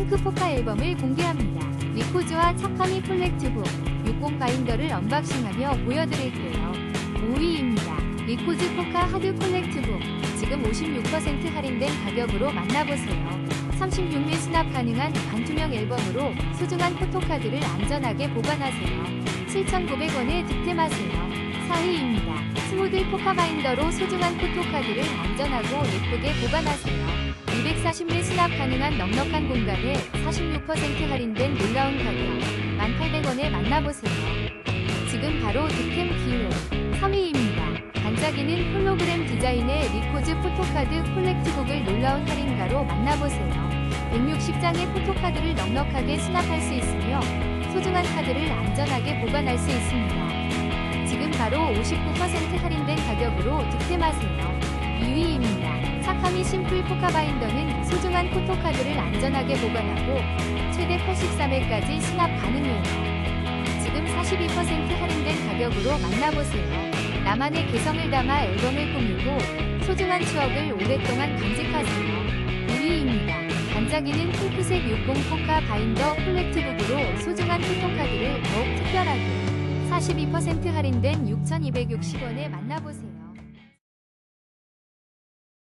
핑크 포카 앨범을 공개합니다. 리코즈와 차카미 콜렉티브 60 바인더를 언박싱하며 보여드릴게요. 5위입니다. 리코즈 포카 하드 콜렉티브 지금 56% 할인된 가격으로 만나보세요. 36일 수납 가능한 반투명 앨범으로 소중한 포토카드를 안전하게 보관하세요. 7,900원에 득템하세요. 4위입니다. 스무드 포카바인더로 소중한 포토카드를 안전하고 예쁘게 보관하세요. 240일 수납 가능한 넉넉한 공간에 46% 할인된 놀라운 가격 1,800원에 만나보세요. 지금 바로 득템 기회 3위입니다. 반짝이는 홀로그램 디자인의 리코즈 포토카드 콜렉트북을 놀라운 할인가로 만나보세요. 160장의 포토카드를 넉넉하게 수납할 수 있으며 소중한 카드를 안전하게 보관할 수 있습니다. 바로 59% 할인된 가격으로 득템하세요. 2위입니다. 차카미 심플 포카바인더는 소중한 포토카드를 안전하게 보관하고 최대 83회까지 수납 가능해요. 지금 42% 할인된 가격으로 만나보세요. 나만의 개성을 담아 앨범을 꾸미고 소중한 추억을 오랫동안 간직하세요. 2위입니다. 반짝이는 핑크색 60 포카 바인더 콜렉트북으로 소중한 포토카드를 더욱 특별하게 42% 할인된 6,260원에 만나보세요.